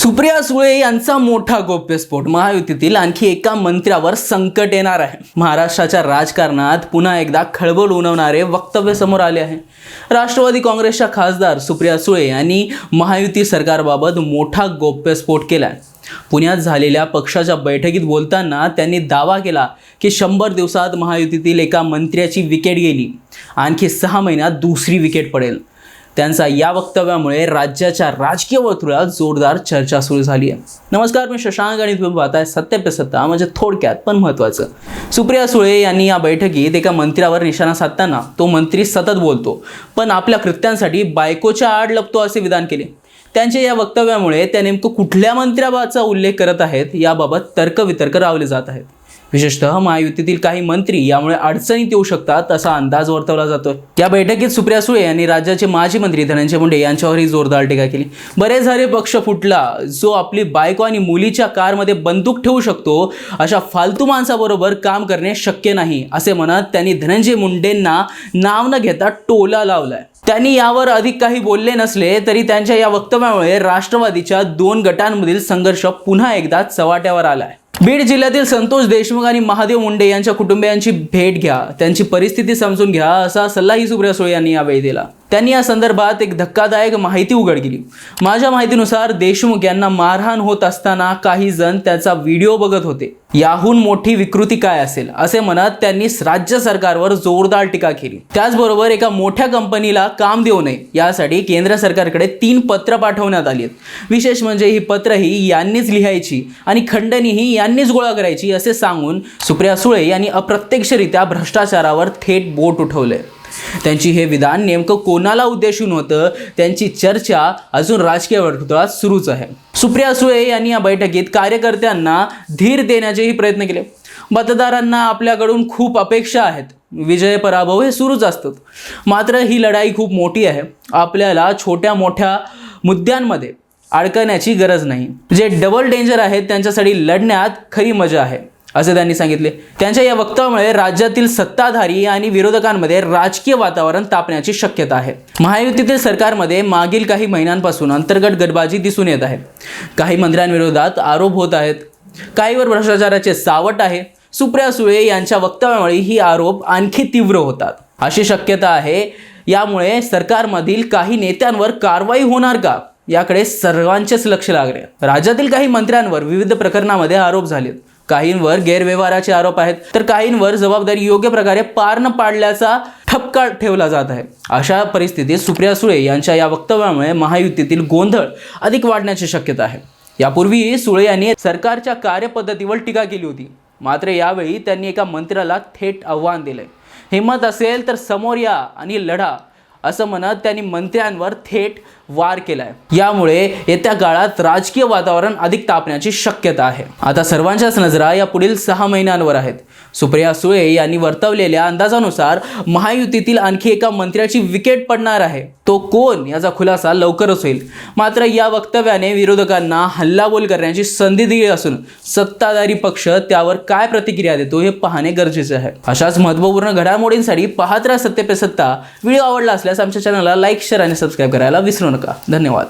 सुप्रिया सुळे यांचा मोठा गोप्यस्फोट. महायुतीतील आणखी एका मंत्र्यावर संकट येणार आहे. महाराष्ट्राच्या राजकारणात पुन्हा एकदा खळबळ उणवणारे वक्तव्य समोर आले आहे. राष्ट्रवादी काँग्रेसच्या खासदार सुप्रिया सुळे यांनी महायुती सरकारबाबत मोठा गोप्यस्फोट केला आहे पुण्यात झालेल्या पक्षाच्या बैठकीत बोलताना त्यांनी दावा केला की शंभर दिवसात महायुतीतील एका मंत्र्याची विकेट गेली. आणखी सहा महिन्यात दुसरी विकेट पडेल. त्यांचा या वक्तव्यामुळे राज्याच्या राजकीय वर्तुळात जोरदार चर्चा सुरू झाली आहे. नमस्कार मी शशांक आणि तुम्ही पाहताय सत्य पे सत्ता म्हणजे थोडक्यात पण महत्त्वाचं. सुप्रिया सुळे यांनी या बैठकीत एका मंत्र्यावर निशाणा साधताना तो मंत्री सतत बोलतो पण आपल्या कृत्यांसाठी बायकोच्या आड लपतो असे विधान केले. त्यांच्या या वक्तव्यामुळे त्या नेमकं कुठल्या मंत्र्याबाचा उल्लेख करत आहेत याबाबत तर्कवितर्क रावले जात आहेत. विशेषतः महायुतीतील काही मंत्री यामुळे अडचणीत येऊ शकतात असा अंदाज वर्तवला जातोय. या बैठकीत सुप्रिया सुळे यांनी राज्याचे माजी मंत्री धनंजय मुंडे यांच्यावरही जोरदार टीका केली. बरेच झाले पक्ष फुटला जो आपली बायको आणि मुलीच्या कारमध्ये बंदूक ठेवू शकतो अशा फालतू माणसाबरोबर काम करणे शक्य नाही असे म्हणत त्यांनी धनंजय मुंडेंना नाव न घेता टोला लावलाय. त्यांनी यावर अधिक काही बोलले नसले तरी त्यांच्या या वक्तव्यामुळे राष्ट्रवादीच्या दोन गटांमधील संघर्ष पुन्हा एकदा चव्हाट्यावर आलाय. बीड जिल्ह्यातील संतोष देशमुख आणि महादेव मुंडे यांच्या कुटुंबियांची भेट घ्या त्यांची परिस्थिती समजून घ्या असा सल्लाही सुप्रिया सुळे यांनी यावेळी दिला. त्यांनी या संदर्भात एक धक्कादायक माहिती उघड केली माझ्या माहितीनुसार देशमुख यांना मारहाण होत असताना काही जण त्याचा व्हिडिओ बघत होते. याहून मोठी विकृती काय असेल असे म्हणत त्यांनी राज्य सरकारवर जोरदार टीका केली. त्याचबरोबर एका मोठ्या कंपनीला काम देऊ नये यासाठी केंद्र सरकारकडे तीन पत्र पाठवण्यात आली आहेत. विशेष म्हणजे ही पत्र ही यांनीच लिहायची आणि खंडणीही यांनीच गोळा करायची असे सांगून सुप्रिया सुळे यांनी अप्रत्यक्षरित्या भ्रष्टाचारावर थेट बोट उठवले त्यांची हे विधान नेमकं कोणाला उद्देशून होतं? त्यांची चर्चा अजून राजकीय वर्तुळात सुरूच आहे. सुप्रिया सुळे यांनी या बैठकीत कार्यकर्त्यांना धीर देण्याचेही प्रयत्न केले. मतदारांना आपल्याकडून खूप अपेक्षा आहेत. विजय पराभव हे सुरूच असतात. मात्र ही लढाई खूप मोठी आहे. आपल्याला छोट्या मोठ्या मुद्द्यांमध्ये अडकण्याची गरज नाही. जे डबल डेंजर आहेत त्यांच्यासाठी लढण्यात खरी मजा आहे. असे त्यांनी सांगितले. त्यांच्या या वक्तव्यामुळे राज्यातील सत्ताधारी आणि विरोधकांमध्ये राजकीय वातावरण तापण्याची शक्यता आहे. महायुतीतील सरकारमध्ये मागील काही महिन्यांपासून अंतर्गत गटबाजी दिसून येत आहे. काही मंत्र्यांविरोधात आरोप होत आहेत. काहीवर भ्रष्टाचाराचे सावट आहे. सुप्रिया सुळे यांच्या वक्तव्यामुळे ही आरोप आणखी तीव्र होतात. अशी शक्यता आहे. यामुळे सरकारमधील काही नेत्यांवर कारवाई होणार का? याकडे सर्वांचेच लक्ष लागले. राज्यातील काही मंत्र्यांवर विविध प्रकरणामध्ये आरोप झालेत काहींवर गैरव्यवहाराचे आरोप आहेत तर काहींवर जबाबदारी योग्य प्रकारे पार न पाडल्याचा ठपका ठेवला जात आहे. अशा परिस्थितीत सुप्रिया सुळे यांच्या या वक्तव्यामुळे महायुतीतील गोंधळ अधिक वाढण्याची शक्यता आहे. यापूर्वी सुळे यांनी सरकारच्या कार्यपद्धतीवर टीका केली होती. मात्र यावेळी त्यांनी एका मंत्र्याला थेट आव्हान दिलंय. हिंमत असेल तर समोर या आणि लढा. असं म्हणत त्यांनी मंत्र्यांवर थेट वार केलाय. यामुळे येत्या काळात राजकीय वातावरण अधिक तापण्याची शक्यता आहे. आता सर्वांच्याच नजरा या पुढील सहा महिन्यांवर आहेत. सुप्रिया सुळे यांनी वर्तवलेल्या अंदाजानुसार महायुतीतील आणखी एका मंत्र्याची विकेट पडणार आहे. तो कोण याचा खुलासा लवकरच होईल. मात्र या वक्तव्याने विरोधकांना हल्लाबोल करण्याची संधी दिली असून सत्ताधारी पक्ष त्यावर काय प्रतिक्रिया देतो हे पाहणे गरजेचे आहे. अशाच महत्त्वपूर्ण घडामोडींसाठी पाहत राहा पे सत्ता व्हिडिओ आवडला असल्यास आमच्या चॅनलला लाईक शेअर आणि सबस्क्राईब करायला विसरू नका. धन्यवाद.